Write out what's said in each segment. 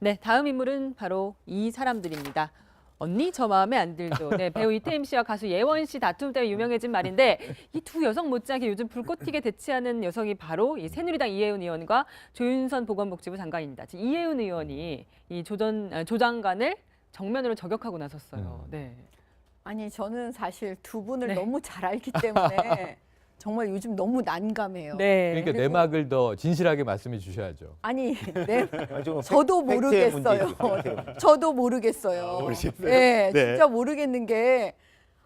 네, 다음 인물은 바로 이 사람들입니다. 언니 저 마음에 안 들죠. 네, 배우 이태임 씨와 가수 예원 씨 다툼 때문에 유명해진 말인데 이 두 여성 못지않게 요즘 불꽃 튀게 대치하는 여성이 바로 이 새누리당 이혜훈 의원과 조윤선 보건복지부 장관입니다. 지금 이혜훈 의원이 이 조전 아, 조 장관을 정면으로 저격하고 나섰어요. 네. 아니 저는 사실 두 분을 네. 너무 잘 알기 때문에 정말 요즘 너무 난감해요. 네. 그러니까 내막을 더 진실하게 말씀해 주셔야죠. 아니 네, 아, 좀 저도 팩- 팩트의 모르겠어요. 문제이죠, 팩트의 문제. 저도 모르겠어요. 아, 모르겠어요? 네, 네. 진짜 모르겠는 게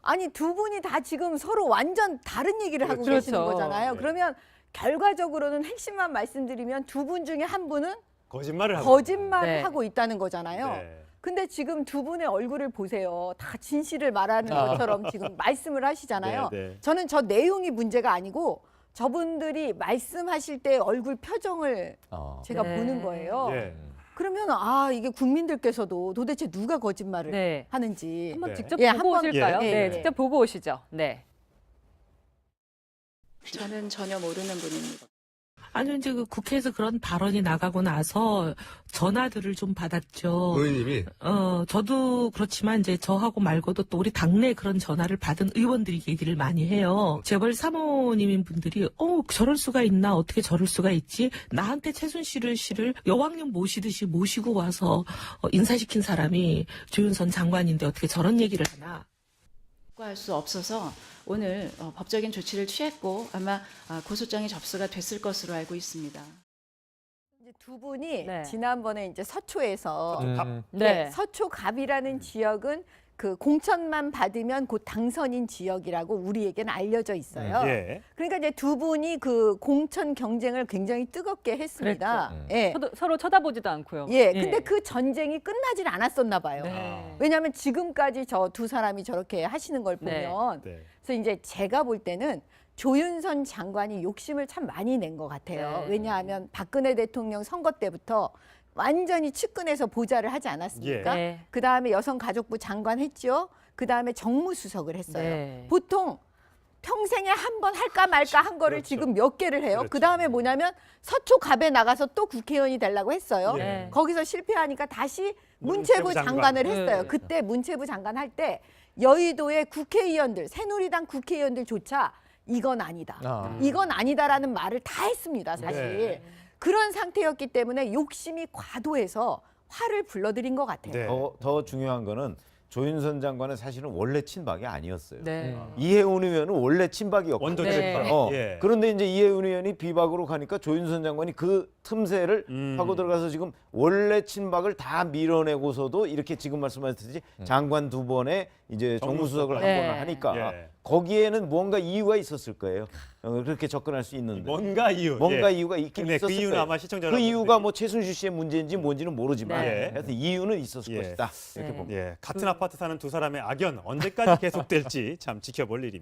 아니 두 분이 다 지금 서로 완전 다른 얘기를 하고 그렇죠. 계시는 거잖아요. 네. 그러면 결과적으로는 핵심만 말씀드리면 두 분 중에 한 분은 거짓말을 하고 거짓말을 네. 하고 있다는 거잖아요. 네. 근데 지금 두 분의 얼굴을 보세요. 다 진실을 말하는 것처럼 지금 말씀을 하시잖아요. 네, 네. 저는 저 내용이 문제가 아니고 저분들이 말씀하실 때 얼굴 표정을 어. 제가 네. 보는 거예요. 예. 그러면 아 이게 국민들께서도 도대체 누가 거짓말을 네. 하는지 한번 네. 직접 예, 보고 한번- 오실까요? 예, 네, 예. 직접 보고 오시죠. 네. 저는 전혀 모르는 분입니다. 아니 이제 그 국회에서 그런 발언이 나가고 나서 전화들을 좀 받았죠. 의원님이 어 저도 그렇지만 이제 저하고 말고도 또 우리 당내 그런 전화를 받은 의원들이 얘기를 많이 해요. 재벌 사모님인 분들이 어 저럴 수가 있나 어떻게 저럴 수가 있지 나한테 최순실을 씨를 여왕님 모시듯이 모시고 와서 어, 인사시킨 사람이 조윤선 장관인데 어떻게 저런 얘기를 하나. 할 수 없어서 오늘 어, 법적인 조치를 취했고 아마 아, 고소장이 접수가 됐을 것으로 알고 있습니다. 이제 두 분이 네. 지난번에 이제 서초에서 음. 네, 네. 서초갑이라는 지역은 그 공천만 받으면 곧 당선인 지역이라고 우리에게는 알려져 있어요. 예. 그러니까 이제 두 분이 그 공천 경쟁을 굉장히 뜨겁게 했습니다. 그랬죠. 음. 예. 서로, 서로 쳐다보지도 않고요. 예. 근데 그 전쟁이 끝나질 않았었나 봐요. 네. 왜냐하면 지금까지 저 두 사람이 저렇게 하시는 걸 네. 보면 네. 그래서 이제 제가 볼 때는 조윤선 장관이 욕심을 참 많이 낸 것 같아요. 네. 왜냐하면 박근혜 대통령 선거 때부터 완전히 측근에서 보좌를 하지 않았습니까? 네. 그 다음에 여성가족부 장관 했죠. 그 다음에 정무수석을 했어요. 네. 보통 평생에 한 번 할까 말까 한 거를 그렇죠. 지금 몇 개를 해요. 그렇죠. 그 다음에 뭐냐면 서초 갑에 나가서 또 국회의원이 되려고 했어요. 네. 거기서 실패하니까 다시 문체부 문체부 장관. 장관을 했어요. 네. 그때 문체부 장관 할 때 여의도의 국회의원들, 새누리당 국회의원들조차 이건 아니다. 아. 이건 아니다라는 말을 다 했습니다, 사실. 네. 그런 상태였기 때문에 욕심이 과도해서 화를 불러들인 것 같아요. 네. 더, 더 중요한 거는 조윤선 장관은 사실은 원래 친박이 아니었어요. 네. 음. 이해운 의원은 원래 친박이었고. 원조 네. 네. 어, 예. 그런데 이제 이해운 의원이 비박으로 가니까 조윤선 장관이 그 틈새를 음. 하고 들어가서 지금 원래 친박을 다 밀어내고서도 이렇게 지금 말씀하셨듯이 장관 두 번에 이제 정무수석을 한 네. 번을 하니까 예. 거기에는 뭔가 이유가 있었을 거예요. 어, 그렇게 접근할 수 있는데 뭔가 이유. 뭔가 예. 이유가 있긴 네, 있었을 그 이유는 거예요. 아마 시청자 그 이유가 여러분들이 뭐 최순실 씨의 문제인지 뭔지는 모르지만 네. 하여튼 이유는 있었을 예. 것이다 이렇게 네. 봅니다. 예, 같은 아파트 사는 두 사람의 악연 언제까지 계속될지 참 지켜볼 일입니다.